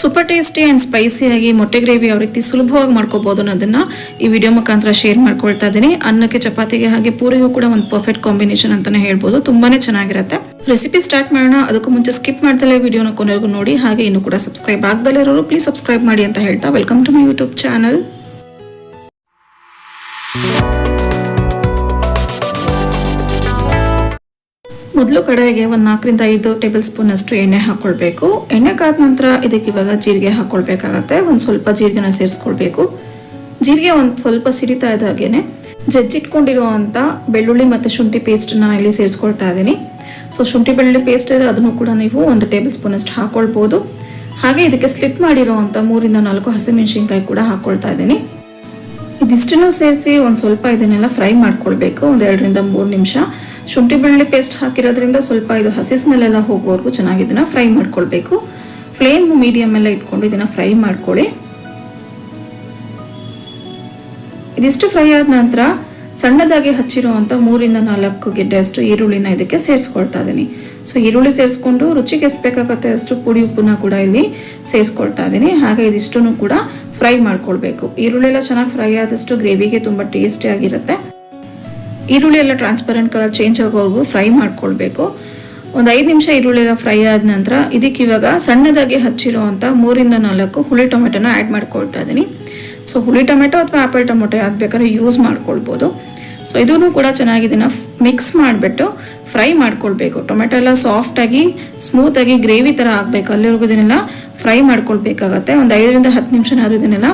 Super tasty and ಸ್ಪೈಸಿಯಾಗಿ ಮೊಟ್ಟೆ gravy ಯಾವ ರೀತಿ ಸುಲಭವಾಗಿ ಮಾಡ್ಕೋಬೋದು ಅನ್ನೋದನ್ನ ಈ ವಿಡಿಯೋ ಮುಖಾಂತರ ಶೇರ್ ಮಾಡ್ಕೊಳ್ತಾ ಇದ್ದೀನಿ. ಅನ್ನಕ್ಕೆ ಚಪಾತಿಗೆ ಹಾಗೆ ಪೂರಿಗೂ ಕೂಡ ಒಂದು ಪರ್ಫೆಕ್ಟ್ ಕಾಂಬಿನೇಷನ್ ಅಂತಾನೆ ಹೇಳ್ಬೋದು. ತುಂಬಾನೇ ಚೆನ್ನಾಗಿರುತ್ತೆ. ರೆಸಿಪಿ ಸ್ಟಾರ್ಟ್ ಮಾಡೋಣ. ಅದಕ್ಕೂ ಮುಂಚೆ ಸ್ಕಿಪ್ ಮಾಡ್ದಲೇ ವಿಡಿಯೋನ ಕೊನೆಗೂ ನೋಡಿ. ಹಾಗೆ ಇನ್ನು ಕೂಡ ಸಬ್ಸ್ಕ್ರೈಬ್ ಆಗದಲ್ಲೇ ಇರೋರು ಪ್ಲೀಸ್ ಸಬ್ಸ್ಕ್ರೈಬ್ ಮಾಡಿ ಅಂತ ಹೇಳ್ತಾ welcome to my YouTube channel ಮೊದಲು ಕಡೆಗೆ ಒಂದು ನಾಲ್ಕರಿಂದ ಐದು ಟೇಬಲ್ ಸ್ಪೂನ್ ಅಷ್ಟು ಎಣ್ಣೆ ಹಾಕೊಳ್ಬೇಕು. ಎಣ್ಣೆ ಕಾದ ನಂತರ ಇದಕ್ಕೆ ಇವಾಗ ಜೀರಿಗೆ ಹಾಕೊಳ್ಬೇಕಾಗತ್ತೆ. ಒಂದು ಸ್ವಲ್ಪ ಜೀರಿಗೆನ ಸೇರಿಸ್ಕೊಳ್ಬೇಕು. ಜೀರಿಗೆ ಒಂದು ಸ್ವಲ್ಪ ಸಿಡಿತಾ ಇದ್ದಾಗೇನೆ ಜಜ್ಜಿಟ್ಕೊಂಡಿರುವಂಥ ಬೆಳ್ಳುಳ್ಳಿ ಮತ್ತು ಶುಂಠಿ ಪೇಸ್ಟನ್ನ ಇಲ್ಲಿ ಸೇರಿಸ್ಕೊಳ್ತಾ ಇದ್ದೀನಿ. ಸೊ ಶುಂಠಿ ಬೆಳ್ಳುಳ್ಳಿ ಪೇಸ್ಟ್ ಅದನ್ನು ಕೂಡ ನೀವು ಒಂದು ಟೇಬಲ್ ಸ್ಪೂನ್ ಅಷ್ಟು ಹಾಕೊಳ್ಬೋದು. ಹಾಗೆ ಇದಕ್ಕೆ ಸ್ಲಿಪ್ ಮಾಡಿರುವಂಥ ಮೂರಿಂದ ನಾಲ್ಕು ಹಸಿಮೆಣಸಿನ್ಕಾಯಿ ಕೂಡ ಹಾಕ್ಕೊಳ್ತಾ ಇದ್ದೀನಿ. ಇದಿಷ್ಟನ್ನು ಸೇರಿಸಿ ಒಂದು ಸ್ವಲ್ಪ ಇದನ್ನೆಲ್ಲ ಫ್ರೈ ಮಾಡ್ಕೊಳ್ಬೇಕು, ಒಂದು ಎರಡರಿಂದ ಮೂರು ನಿಮಿಷ. ಶುಂಠಿ ಬೆಳ್ಳುಳ್ಳಿ ಪೇಸ್ಟ್ ಹಾಕಿರೋದ್ರಿಂದ ಸ್ವಲ್ಪ ಇದು ಹಸಿ ಹೋಗೋವರೆಗೂ ಚೆನ್ನಾಗಿ ಇದನ್ನ ಫ್ರೈ ಮಾಡ್ಕೊಳ್ಬೇಕು. ಫ್ಲೇಮ್ ಮೀಡಿಯಮ್ ಎಲ್ಲ ಇಟ್ಕೊಂಡು ಇದನ್ನ ಫ್ರೈ ಮಾಡ್ಕೊಳ್ಳಿ. ಇದಿಷ್ಟು ಫ್ರೈ ಆದ ನಂತರ ಸಣ್ಣದಾಗಿ ಹಚ್ಚಿರುವಂಥ ಮೂರಿಂದ ನಾಲ್ಕು ಗೆಡ್ಡೆಯಷ್ಟು ಈರುಳ್ಳಿನ ಇದಕ್ಕೆ ಸೇರಿಸ್ಕೊಳ್ತಾ ಇದ್ದೀನಿ ಸೊ, ಈರುಳ್ಳಿ ಸೇರಿಸ್ಕೊಂಡು ರುಚಿಗೆ ಎಷ್ಟು ಬೇಕಾಗತ್ತೆ ಅಷ್ಟು ಪುಡಿ ಉಪ್ಪನ್ನ ಕೂಡ ಇಲ್ಲಿ ಸೇರಿಸ್ಕೊಳ್ತಾ ಇದ್ದೀನಿ ಹಾಗೆ ಇದಿಷ್ಟು ಕೂಡ ಫ್ರೈ ಮಾಡ್ಕೊಳ್ಬೇಕು. ಈರುಳ್ಳಿ ಎಲ್ಲ ಚೆನ್ನಾಗಿ ಫ್ರೈ ಆದಷ್ಟು ಗ್ರೇವಿಗೆ ತುಂಬ ಟೇಸ್ಟಿ ಆಗಿರುತ್ತೆ. ಈರುಳ್ಳಿ ಎಲ್ಲ ಟ್ರಾನ್ಸ್ಪರೆಂಟ್ ಕಲರ್ ಚೇಂಜ್ ಆಗೋವರೆಗೂ ಫ್ರೈ ಮಾಡ್ಕೊಳ್ಬೇಕು. ಒಂದು ಐದು ನಿಮಿಷ ಈರುಳ್ಳಿ ಎಲ್ಲ ಫ್ರೈ ಆದ ನಂತರ ಇದಕ್ಕೆ ಇವಾಗ ಸಣ್ಣದಾಗಿ ಹಚ್ಚಿರುವಂಥ ಮೂರಿಂದ ನಾಲ್ಕು ಹುಳಿ ಟೊಮೆಟೊನ ಆ್ಯಡ್ ಮಾಡ್ಕೊಳ್ತಾ ಇದ್ದೀನಿ ಸೊ ಹುಳಿ ಟೊಮೆಟೊ ಅಥವಾ ಆಪಲ್ ಟೊಮೆಟೊ ಯಾವ್ದು ಯೂಸ್ ಮಾಡ್ಕೊಳ್ಬೋದು. ಸೊ ಇದೂ ಕೂಡ ಚೆನ್ನಾಗಿ ಇದನ್ನು ಮಿಕ್ಸ್ ಮಾಡಿಬಿಟ್ಟು ಫ್ರೈ ಮಾಡ್ಕೊಳ್ಬೇಕು. ಟೊಮೆಟೊ ಎಲ್ಲ ಸಾಫ್ಟಾಗಿ ಸ್ಮೂತಾಗಿ ಗ್ರೇವಿ ಥರ ಆಗಬೇಕು. ಅಲ್ಲಿವರೆಗೂ ಇದನ್ನೆಲ್ಲ ಫ್ರೈ ಮಾಡ್ಕೊಳ್ಬೇಕಾಗತ್ತೆ. ಒಂದು ಐದರಿಂದ ಹತ್ತು ನಿಮಿಷನಾದ್ರೂ ಇದನ್ನೆಲ್ಲ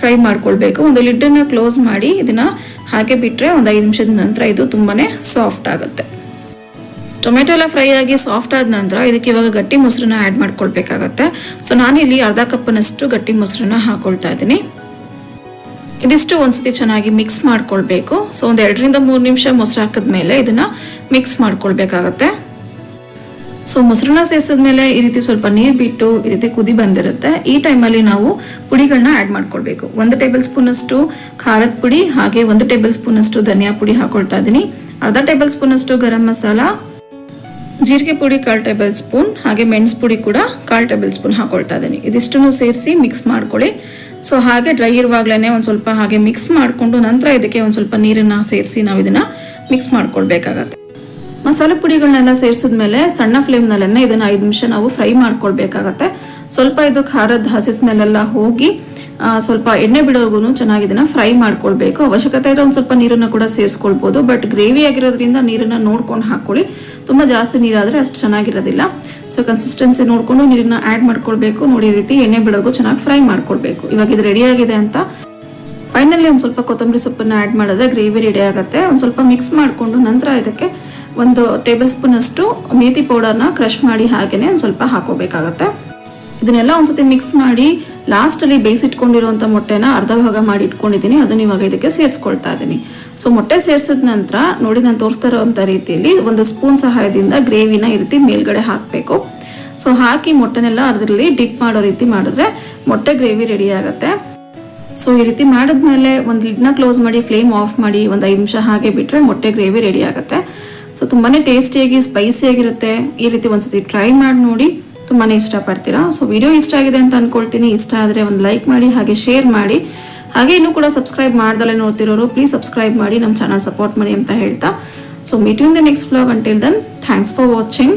ಫ್ರೈ ಮಾಡ್ಕೊಳ್ಬೇಕು. ಒಂದು ಲಿಡ್ಡನ್ನು ಕ್ಲೋಸ್ ಮಾಡಿ ಇದನ್ನ ಹಾಗೆ ಬಿಟ್ಟರೆ ಒಂದು ಐದು ನಿಮಿಷದ ನಂತರ ಇದು ತುಂಬಾನೇ ಸಾಫ್ಟ್ ಆಗುತ್ತೆ. ಟೊಮೆಟೊ ಎಲ್ಲ ಫ್ರೈ ಆಗಿ ಸಾಫ್ಟ್ ಆದ ನಂತರ ಇದಕ್ಕೆ ಇವಾಗ ಗಟ್ಟಿ ಮೊಸರನ್ನ ಆ್ಯಡ್ ಮಾಡ್ಕೊಳ್ಬೇಕಾಗತ್ತೆ. ಸೊ ಇಲ್ಲಿ ಅರ್ಧ ಕಪ್ನಷ್ಟು ಗಟ್ಟಿ ಮೊಸರನ್ನ ಹಾಕೊಳ್ತಾ ಇದ್ದೀನಿ. ಇದಿಷ್ಟು ಒಂದ್ಸತಿ ಚೆನ್ನಾಗಿ ಮಿಕ್ಸ್ ಮಾಡ್ಕೊಳ್ಬೇಕು. ಸೊ ಒಂದು ಎರಡರಿಂದ ಮೂರು ನಿಮಿಷ ಮೊಸರು ಹಾಕಿದ್ಮೇಲೆ ಇದನ್ನ ಮಿಕ್ಸ್ ಮಾಡ್ಕೊಳ್ಬೇಕಾಗತ್ತೆ. ಸೊ ಮೊಸರನ್ನ ಸೇರಿಸಿದ್ಮೇಲೆ ಈ ರೀತಿ ಸ್ವಲ್ಪ ನೀರು ಬಿಟ್ಟು ಈ ರೀತಿ ಕುದಿ ಬಂದಿರುತ್ತೆ. ಈ ಟೈಮಲ್ಲಿ ನಾವು ಪುಡಿಗಳನ್ನ ಆ್ಯಡ್ ಮಾಡ್ಕೊಳ್ಬೇಕು ಒಂದು ಟೇಬಲ್ ಸ್ಪೂನ್ ಅಷ್ಟು ಖಾರದ ಪುಡಿ, ಹಾಗೆ ಒಂದು ಟೇಬಲ್ ಸ್ಪೂನ್ ಅಷ್ಟು ಧನಿಯಾ ಪುಡಿ ಹಾಕೊಳ್ತಾ ಇದ್ದೀನಿ ಅರ್ಧ ಟೇಬಲ್ ಸ್ಪೂನ್ ಅಷ್ಟು ಗರಂ ಮಸಾಲ, ಜೀರಿಗೆ ಪುಡಿ ಕಾಲು ಟೇಬಲ್ ಸ್ಪೂನ್, ಹಾಗೆ ಮೆಣಸು ಪುಡಿ ಕೂಡ ಕಾಲು ಟೇಬಲ್ ಸ್ಪೂನ್ ಹಾಕೊಳ್ತಾ ಇದ್ದೀನಿ ಇದಿಷ್ಟನ್ನು ಸೇರಿಸಿ ಮಿಕ್ಸ್ ಮಾಡ್ಕೊಳ್ಳಿ. ಸೊ ಹಾಗೆ ಡ್ರೈ ಇರುವಾಗಲೇ ಒಂದು ಸ್ವಲ್ಪ ಹಾಗೆ ಮಿಕ್ಸ್ ಮಾಡಿಕೊಂಡು ನಂತರ ಇದಕ್ಕೆ ಒಂದು ಸ್ವಲ್ಪ ನೀರನ್ನು ಸೇರಿಸಿ ನಾವು ಇದನ್ನು ಮಿಕ್ಸ್ ಮಾಡ್ಕೊಳ್ಬೇಕಾಗತ್ತೆ. ಮಸಾಲೆ ಪುಡಿಗಳನ್ನೆಲ್ಲ ಸೇರಿಸಿದ್ಮೇಲೆ ಸಣ್ಣ ಫ್ಲೇಮ್ನಲ್ಲೇ ಇದನ್ನ ಐದು ನಿಮಿಷ ನಾವು ಫ್ರೈ ಮಾಡ್ಕೊಳ್ಬೇಕಾಗತ್ತೆ. ಸ್ವಲ್ಪ ಇದು ಖಾರದ ಹಸಿ ಮೇಲೆಲ್ಲ ಹೋಗಿ ಸ್ವಲ್ಪ ಎಣ್ಣೆ ಬಿಡೋರ್ಗು ಚೆನ್ನಾಗಿ ಇದನ್ನ ಫ್ರೈ ಮಾಡ್ಕೊಳ್ಬೇಕು. ಅವಶ್ಯಕತೆ ಇರೋ ಒಂದು ಸ್ವಲ್ಪ ನೀರನ್ನ ಕೂಡ ಸೇರಿಸ್ಕೊಳ್ಬೋದು, ಬಟ್ ಗ್ರೇವಿ ಆಗಿರೋದ್ರಿಂದ ನೀರನ್ನ ನೋಡ್ಕೊಂಡು ಹಾಕೊಳ್ಳಿ ತುಂಬ ಜಾಸ್ತಿ ನೀರಾದರೆ ಅಷ್ಟು ಚೆನ್ನಾಗಿರೋದಿಲ್ಲ. ಸೊ ಕನ್ಸಿಸ್ಟೆನ್ಸಿ ನೋಡ್ಕೊಂಡು ನೀರನ್ನ ಆ್ಯಡ್ ಮಾಡ್ಕೊಳ್ಬೇಕು. ನೋಡಿ ರೀತಿ ಎಣ್ಣೆ ಬಿಡೋರ್ಗು ಚೆನ್ನಾಗಿ ಫ್ರೈ ಮಾಡ್ಕೊಳ್ಬೇಕು. ಇವಾಗ ಇದು ರೆಡಿ ಆಗಿದೆ ಅಂತ. ಫೈನಲಿ ಒಂದು ಸ್ವಲ್ಪ ಕೊತ್ತಂಬರಿ ಸೊಪ್ಪನ್ನು ಆ್ಯಡ್ ಮಾಡಿದ್ರೆ ಗ್ರೇವಿ ರೆಡಿ ಆಗುತ್ತೆ. ಒಂದು ಸ್ವಲ್ಪ ಮಿಕ್ಸ್ ಮಾಡಿಕೊಂಡು ನಂತರ ಇದಕ್ಕೆ ಒಂದು ಟೇಬಲ್ ಸ್ಪೂನ್ ಅಷ್ಟು ಮೇಥಿ ಪೌಡರ್ನ ಕ್ರಷ್ ಮಾಡಿ ಹಾಗೇನೆ ಒಂದು ಸ್ವಲ್ಪ ಹಾಕೋಬೇಕಾಗತ್ತೆ ಇದನ್ನೆಲ್ಲ ಒಂದ್ಸತಿ ಮಿಕ್ಸ್ ಮಾಡಿ ಲಾಸ್ಟಲ್ಲಿ ಬೇಯಿಸಿಟ್ಕೊಂಡಿರುವಂಥ ಮೊಟ್ಟೆನ ಅರ್ಧ ಭಾಗ ಮಾಡಿ ಇಟ್ಕೊಂಡಿದ್ದೀನಿ. ಅದನ್ನ ಇವಾಗ ಇದಕ್ಕೆ ಸೇರಿಸ್ಕೊಳ್ತಾ ಇದ್ದೀನಿ. ಸೊ ಮೊಟ್ಟೆ ಸೇರಿಸಿದ ನಂತರ ನೋಡಿ ನಾನು ತೋರಿಸ್ತಾ ರೀತಿಯಲ್ಲಿ ಒಂದು ಸ್ಪೂನ್ ಸಹಾಯದಿಂದ ಗ್ರೇವಿನ ಈ ರೀತಿ ಮೇಲ್ಗಡೆ ಹಾಕಬೇಕು. ಸೊ ಹಾಕಿ ಮೊಟ್ಟೆನೆಲ್ಲ ಅದರಲ್ಲಿ ಡಿಪ್ ಮಾಡೋ ರೀತಿ ಮಾಡಿದ್ರೆ ಮೊಟ್ಟೆ ಗ್ರೇವಿ ರೆಡಿ ಆಗುತ್ತೆ. ಸೊ ಈ ರೀತಿ ಮಾಡಿದ್ಮೇಲೆ ಒಂದು ಲಿಡ್ನ ಕ್ಲೋಸ್ ಮಾಡಿ ಫ್ಲೇಮ್ ಆಫ್ ಮಾಡಿ ಒಂದು ಐದು ನಿಮಿಷ ಹಾಗೆ ಬಿಟ್ಟರೆ ಮೊಟ್ಟೆ ಗ್ರೇವಿ ರೆಡಿ ಆಗುತ್ತೆ. ಸೊ ತುಂಬಾ ಟೇಸ್ಟಿಯಾಗಿ ಸ್ಪೈಸಿಯಾಗಿರುತ್ತೆ ಈ ರೀತಿ ಒಂದ್ಸತಿ ಟ್ರೈ ಮಾಡಿ ನೋಡಿ ತುಂಬಾ ಇಷ್ಟಪಡ್ತೀರಾ? ಸೊ ವಿಡಿಯೋ ಇಷ್ಟ ಆಗಿದೆ ಅಂತ ಅನ್ಕೊಳ್ತೀನಿ. ಇಷ್ಟ ಆದರೆ ಒಂದು ಲೈಕ್ ಮಾಡಿ, ಹಾಗೆ ಶೇರ್ ಮಾಡಿ. ಹಾಗೆ ಇನ್ನೂ ಕೂಡ ಸಬ್ಸ್ಕ್ರೈಬ್ ಮಾಡ್ದಲೇ ನೋಡ್ತಿರೋರು ಪ್ಲೀಸ್ ಸಬ್ಸ್ಕ್ರೈಬ್ ಮಾಡಿ ನಮ್ಮ ಚಾನಲ್ ಸಪೋರ್ಟ್ ಮಾಡಿ ಅಂತ ಹೇಳ್ತಾ. So meet in the next vlog until then thanks for watching